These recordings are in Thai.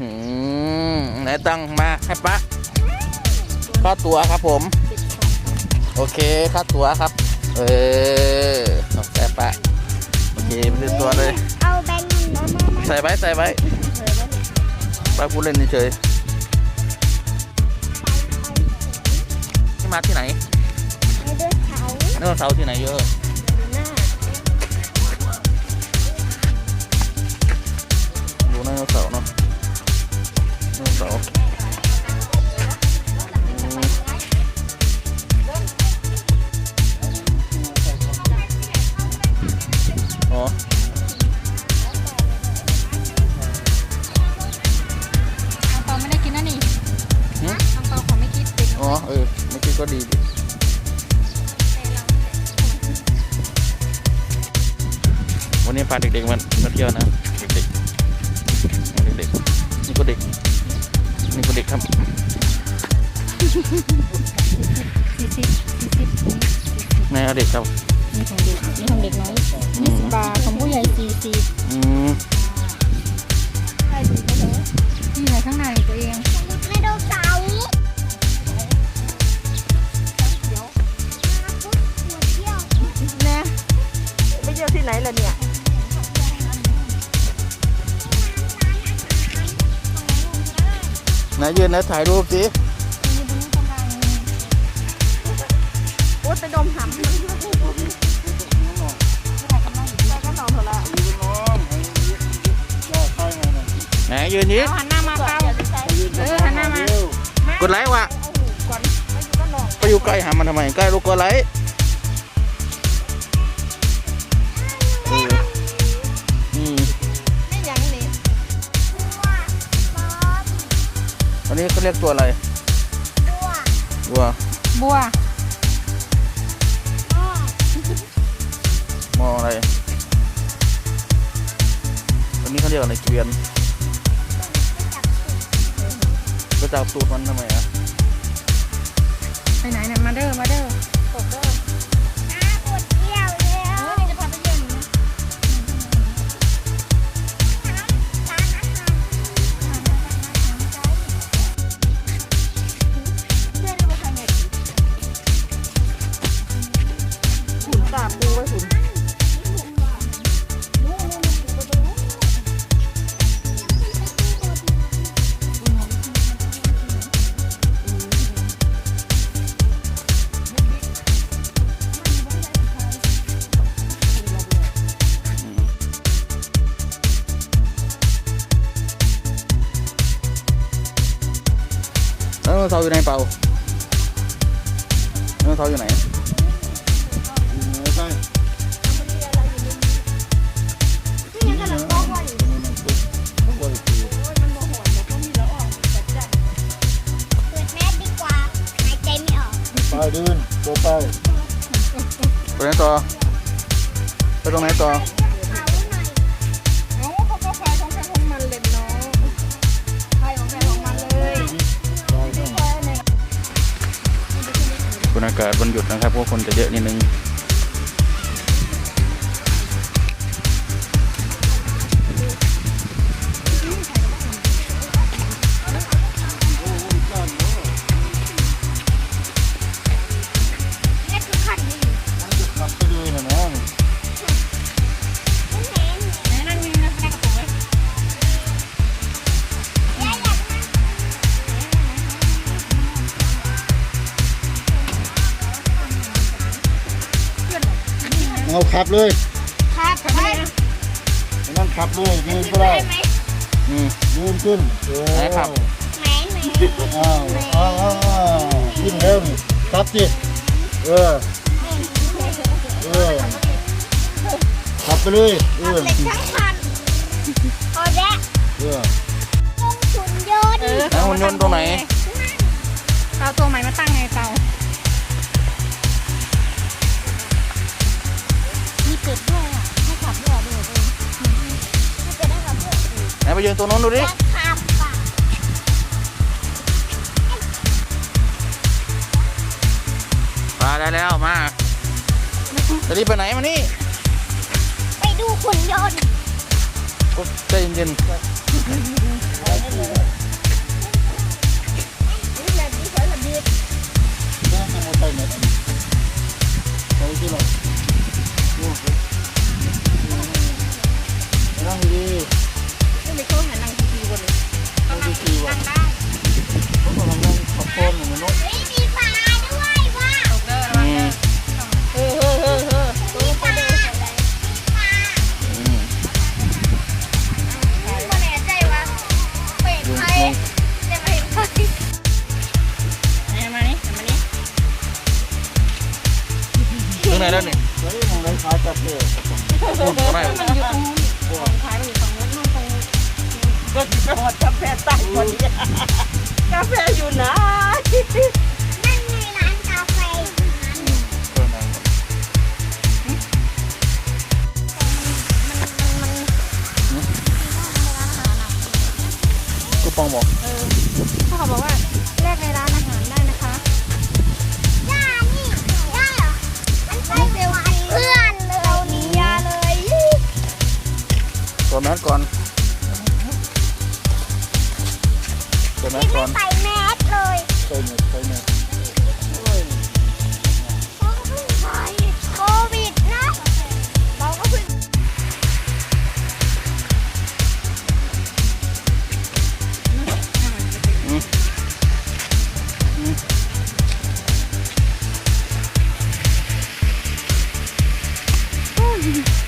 หือไหนตังมาให้ปะค่าตั๋วครับผม โอเคค่าตั๋วครับ เออขอบใจปะโอเคไปซื้อตัวเลย เอาแบงค์มามามาใส่ไว้ใส่ไว้ป้าพูดเล่นเฉยๆนี่มาที่ไหนไปเดินเขาไดโนเสาร์ที่ไหนเยอะหน้าดูไดโนเสาร์เนาะไดโน เสาร์อืมอ๋ออังเปาไม่ได้กินนะนี่หึอังเปาขอไม่คิดติดอ๋อ เออไม่คิดก็ดีดิวันนี้พาเด็กๆมามาเที่ยวนะ เด็กๆเด็กๆนี่ก็เด็ก นี่ก็เด็กครับสี่สิบสี่สิบแม่เอาเด็กครับนี่ของเด็กนี่ของเด็กน้อยยี่สิบบาทของผู้ใหญ่สี่สิบอืมนี่ไหนข้างในตัวเองไม่ดูเสาร์นะไปเที่ยวที่ไหนล่ะเนี่ย ไหนยืนนะถ่ายรูปสิโอ๊ยไปดมหำมันไปก็นอนเถอะละไหนยืนยิเอาหันหน้ามาเปาเออหันหน้ามากดไลค์ว่ะก่อนไปอยู่ก็นอนไปอยู่ใกล้หามันทำไมใกล้ลูกกดไลค์ นนี้เขาเรียกตัวอะไรวัว บัว มออะไรอันนี้เขาเรียกอะไรเกวียนไปจับตูดมันทำไมอะ ไปไหนเนี่ย มาเด้อ มาเด้อ อยู่ไหนเปล่าไดโนเสาร์อยู่ไหนนี่ากาศวันหยุดนะครับพวกคนจะเยอะนิดนึง บเลยครับไปนั่งขับเลยยืนก็ได้ได้ไหมอืมยืนขึ้นเออไหนขับไหนไหนอ้าวอ้าวอ้าวอ้าวขึ้นแล้วนี่ขับสิเออเออขับไปเลยเออเหล็กทั้งคันพอแล้วเออลงชุนยนต์เออแล้วหุ่นยนต์ตรงไหนเอาตัวใหม่มาตั้งไงเตา เจ็บด้วยอะให้ขับด้วยได้เออีไหนไปยืนตรงนู้นดูดิขับป่ะมาได้แล้วมาจะรีบไปไหนมานี่ไปดูขุนยนต์ใจเย็นนี่แบนี้สวยแบบนี้ ๆ Wow. Parang hindi แล้วนี่เฮ้ยมงไรคล้ายกาแฟพูดก็ได้มันอยู่ตรงนู้นขายอยู่ตรงนู้นนู่นตรงนี้ก็ที่หอดกาแฟตั้งคนนี้กาแฟอยู่ไหนนั่นไงร้านกาแฟอยู่นั้นก็ปองบอก ตัวแมสนี่ก่ไม่อนใส่แมสเลยใส่เน็ตใส่เน็ตเราก็เพิ่งใส่โควิดนะเราก็เพิ่งป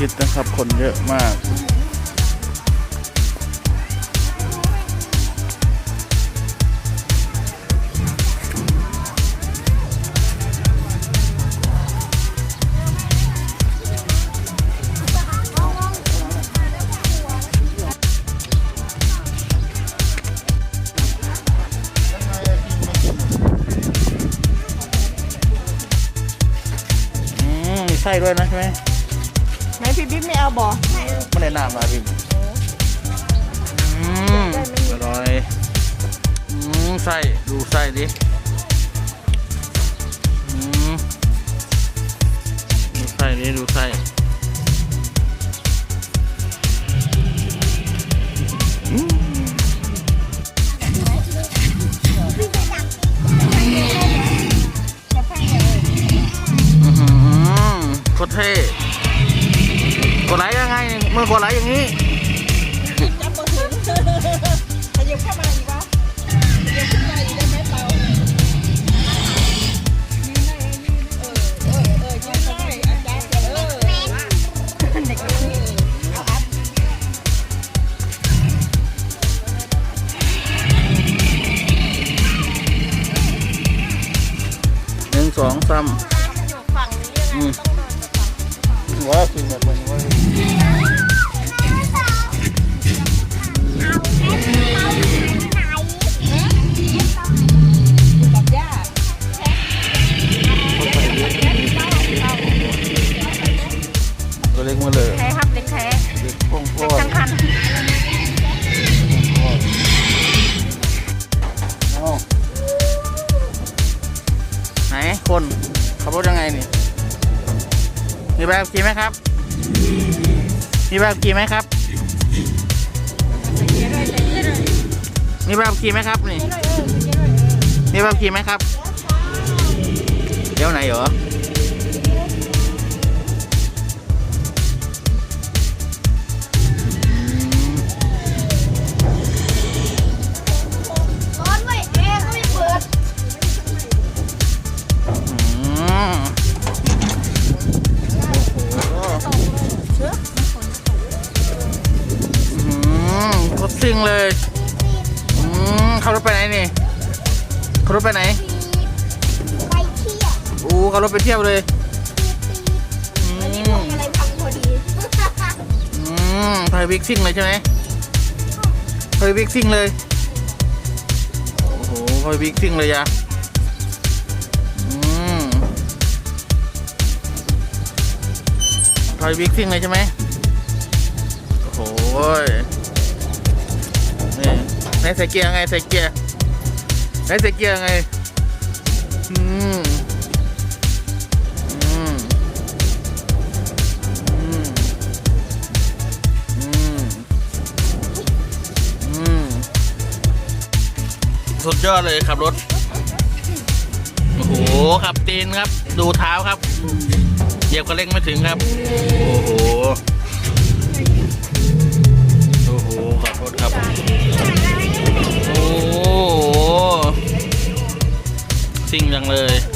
วันอาทิตย์นะครับ คนเยอะมากอืมมีไส้ด้วยนะใช่ไหม ไหนพี่บิ๊กไม่เอาบ่ไม่ได้น้ำมาพี่อืมอร่อยอืมไส้ดูไส้ดิ สองสามอยู่ฝั่งนี้ยังไงอืมต้องเดินไปฝั่งว่าคือแบบนี้ว่าเอาแค่เราไหนกับย่าตัวเล็กมาเลยแท้ครับเด็กแท้เด็กโป้งโป้ทั้งคันเอ้าไหน คน ขับรถยังไงนี่ มีแบบขี่ไหมครับ มีแบบขี่ไหมครับ มีแบบขี่ไหมครับนี่ มีแบบขี่ไหมครับ เดี๋ยวไหนเหรอ นนี่ขับรถไปไหน ไปเที่ยวอู้ขับรถไปเที่ยวเลยอืมอะไรพังพอดีอืมไทยวิกซิ่งเลยใช่ไหมไทยวิกซิ่งเลย โอ้โหไทยวิกซิ่งเลยยะอืมไทยวิกซิ่งเลยใช่ไหมโอ้โหนี่ไหนใส่เกียร์ไงใส่เกียร์ ไหนใส่เกียร์ไง อืม อืม อืม อืม อืม สุดยอดเลยขับรถ โอ้โหขับตีนครับ ดูเท้าครับ เหยียบก็เร่งไม่ถึงครับ โอ้โห โอ้โหขอโทษครับ จริงจังเลย